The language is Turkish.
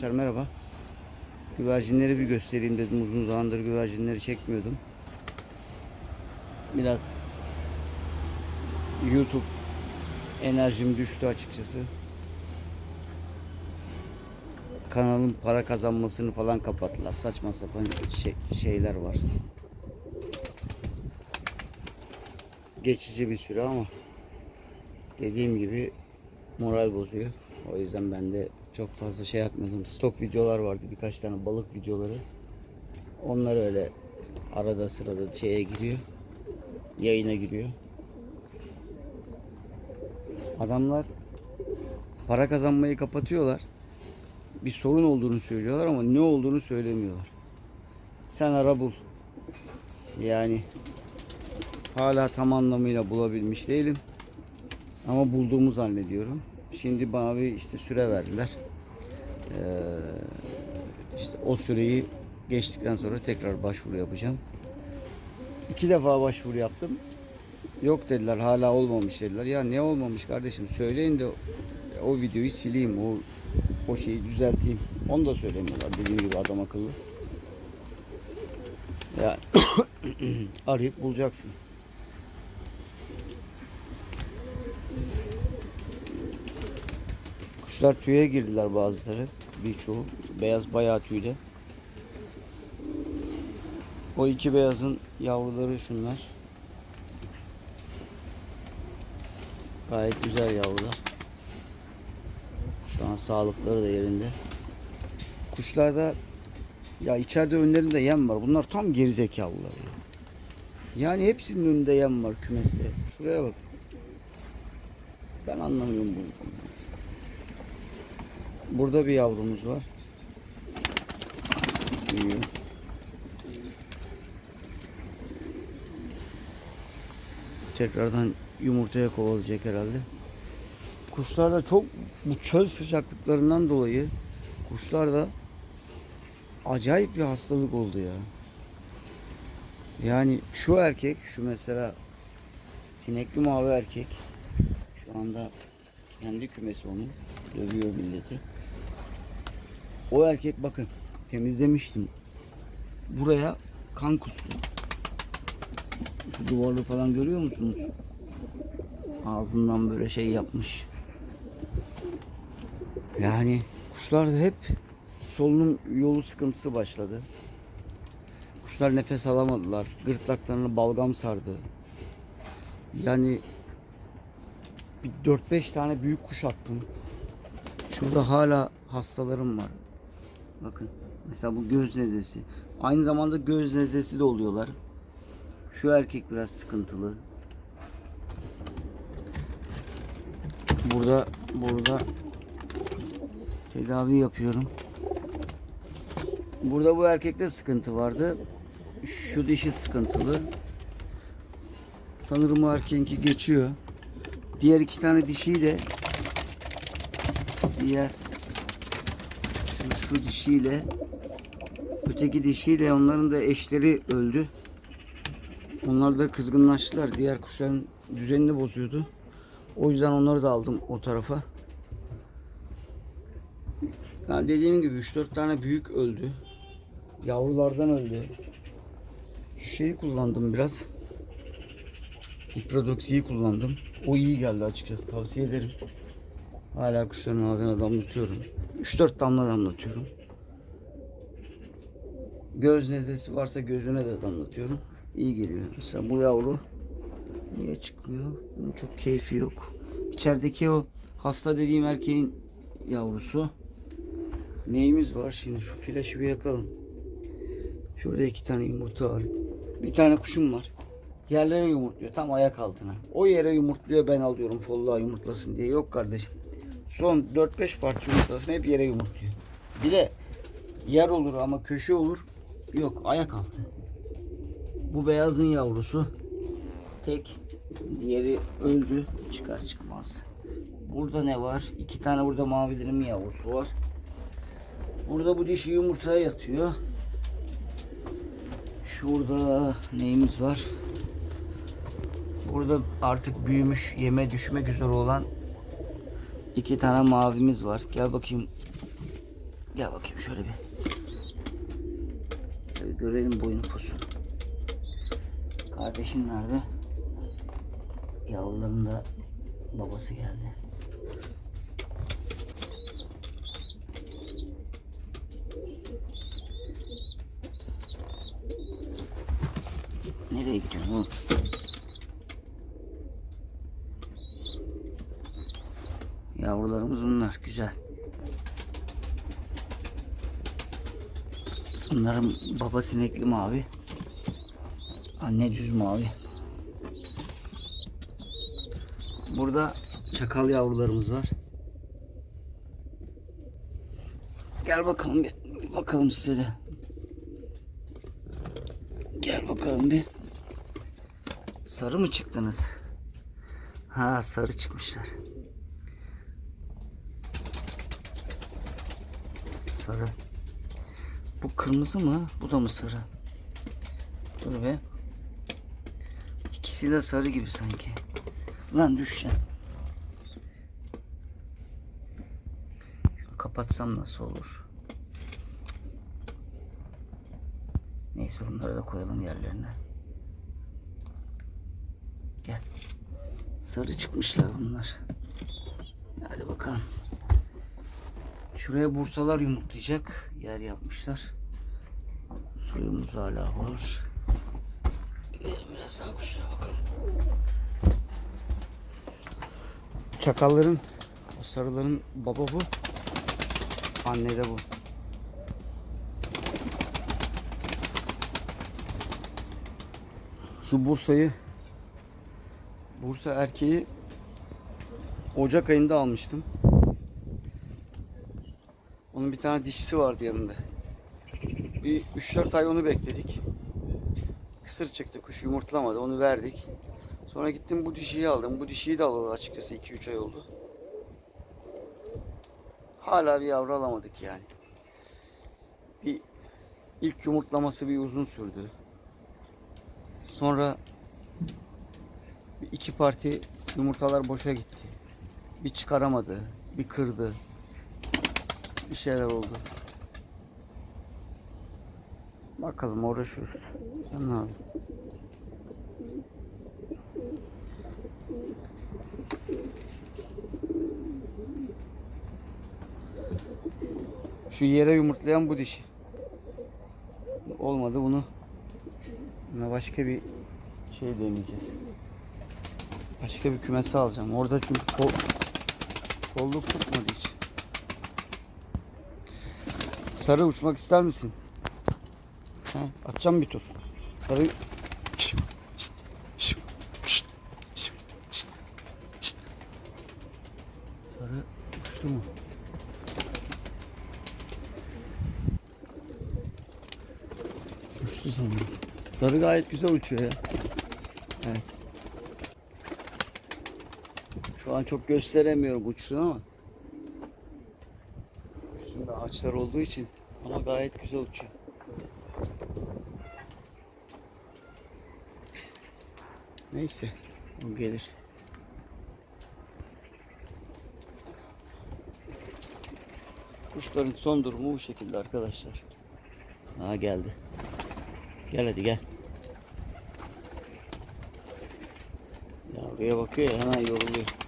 Arkadaşlar merhaba. Güvercinleri bir göstereyim dedim. Uzun zamandır güvercinleri çekmiyordum. Biraz YouTube enerjim düştü açıkçası. Kanalın para kazanmasını falan kapattılar. Saçma sapan şey- şeyler var. Geçici bir süre ama dediğim gibi moral bozuyor. O yüzden ben de çok fazla şey yapmıyordum. Stok videolar vardı birkaç tane balık videoları. Onlar öyle arada sırada şeye giriyor. Yayına giriyor. Adamlar para kazanmayı kapatıyorlar. Bir sorun olduğunu söylüyorlar ama ne olduğunu söylemiyorlar. Sen ara bul. Yani hala tam anlamıyla bulabilmiş değilim. Ama bulduğumu zannediyorum. Şimdi bir işte süre verdiler. Ee, işte o süreyi geçtikten sonra tekrar başvuru yapacağım. İki defa başvuru yaptım. Yok dediler hala olmamış dediler. Ya ne olmamış kardeşim söyleyin de o videoyu sileyim. O, o şeyi düzelteyim. Onu da söylemiyorlar dediğim gibi adam akıllı. Yani arayıp bulacaksın. Kuşlar tüye girdiler bazıları. Birçoğu. Beyaz bayağı tüyde. O iki beyazın yavruları şunlar. Gayet güzel yavrular. Şu an sağlıkları da yerinde. Kuşlarda ya içeride önlerinde yem var. Bunlar tam gerizekalılar ya. Yani hepsinin önünde yem var kümeste. Şuraya bak. Ben anlamıyorum bunu. Burada bir yavrumuz var. Büyüyor. Tekrardan yumurtaya kovalayacak herhalde. Kuşlarda çok bu çöl sıcaklıklarından dolayı kuşlarda acayip bir hastalık oldu ya. Yani şu erkek, şu mesela sinekli mavi erkek şu anda kendi kümesi onu dövüyor milleti. O erkek bakın temizlemiştim. Buraya kan kustu. Şu duvarı falan görüyor musunuz? Ağzından böyle şey yapmış. Yani kuşlarda hep solunum yolu sıkıntısı başladı. Kuşlar nefes alamadılar. Gırtlaklarını balgam sardı. Yani bir 4-5 tane büyük kuş attım. Şurada hala hastalarım var. Bakın. Mesela bu göz nezlesi. Aynı zamanda göz nezlesi de oluyorlar. Şu erkek biraz sıkıntılı. Burada burada tedavi yapıyorum. Burada bu erkekte sıkıntı vardı. Şu dişi sıkıntılı. Sanırım o erkeğinki geçiyor. Diğer iki tane dişiyi de diğer şu, dişiyle öteki dişiyle onların da eşleri öldü. Onlar da kızgınlaştılar. Diğer kuşların düzenini bozuyordu. O yüzden onları da aldım o tarafa. Yani dediğim gibi 3-4 tane büyük öldü. Yavrulardan öldü. Şeyi kullandım biraz. Hiprodoksiyi kullandım. O iyi geldi açıkçası. Tavsiye ederim. Hala kuşların ağzına damlatıyorum. 3-4 damla damlatıyorum. Göz nezlesi varsa gözüne de damlatıyorum. İyi geliyor. Mesela bu yavru niye çıkmıyor? Bunun çok keyfi yok. İçerideki o hasta dediğim erkeğin yavrusu. Neyimiz var şimdi? Şu flaşı bir yakalım. Şurada iki tane yumurta var. Bir tane kuşum var. Yerlere yumurtluyor. Tam ayak altına. O yere yumurtluyor ben alıyorum folluğa yumurtlasın diye. Yok kardeşim. Son 4-5 parça yumurtlasını hep yere yumurtluyor. Bir de yer olur ama köşe olur. Yok ayak altı. Bu beyazın yavrusu. Tek. Diğeri öldü. Çıkar çıkmaz. Burada ne var? İki tane burada mavilerimin yavrusu var. Burada bu dişi yumurtaya yatıyor. Şurada neyimiz var? Burada artık büyümüş, yeme düşmek üzere olan iki tane mavimiz var. Gel bakayım. Gel bakayım şöyle bir. Şöyle görelim boyunu posunu. Kardeşin nerede? Yavruların da babası geldi. Nereye gidiyorsun oğlum? Yavrularımız bunlar. Güzel. Bunların baba sinekli mavi. Anne düz mavi. Burada çakal yavrularımız var. Gel bakalım bir, bir bakalım size de. Gel bakalım bir. Sarı mı çıktınız? Ha sarı çıkmışlar. Sarı. Bu kırmızı mı? Bu da mı sarı? Dur be. İkisi de sarı gibi sanki. Lan düşeceksin. Şunu kapatsam nasıl olur? Neyse bunları da koyalım yerlerine. Gel. Sarı çıkmışlar bunlar. Hadi bakalım. Şuraya bursalar yumurtlayacak. Yer yapmışlar. Suyumuz hala var. Gidelim biraz daha kuşlara bakalım. Çakalların, o sarıların baba bu. Anne de bu. Şu Bursa'yı Bursa erkeği Ocak ayında almıştım. Onun bir tane dişisi vardı yanında. Bir 3-4 ay onu bekledik. Kısır çıktı, kuş yumurtlamadı. Onu verdik. Sonra gittim bu dişiyi aldım. Bu dişiyi de alalı açıkçası 2-3 ay oldu. Hala bir yavru alamadık yani. Bir ilk yumurtlaması bir uzun sürdü. Sonra bir iki parti yumurtalar boşa gitti. Bir çıkaramadı, bir kırdı. Bir şeyler oldu. Bakalım uğraşıyoruz. Sen ne yapıyorsun? Şu yere yumurtlayan bu dişi. Olmadı bunu. Buna başka bir şey deneyeceğiz. Başka bir kümesi alacağım. Orada çünkü kol, kolluk tutmadı hiç. Sarı uçmak ister misin? He, atacağım bir tur. Sarı Sarı uçtu mu? Uçtu sanırım. Sarı gayet güzel uçuyor ya. Evet. Şu an çok gösteremiyorum uçtuğunu ama. Üstünde ağaçlar olduğu için ama gayet güzel uçuyor. Neyse o gelir. Kuşların son durumu bu şekilde arkadaşlar. Ha geldi. Gel hadi gel. Yavruya bakıyor ya hemen yoruluyor.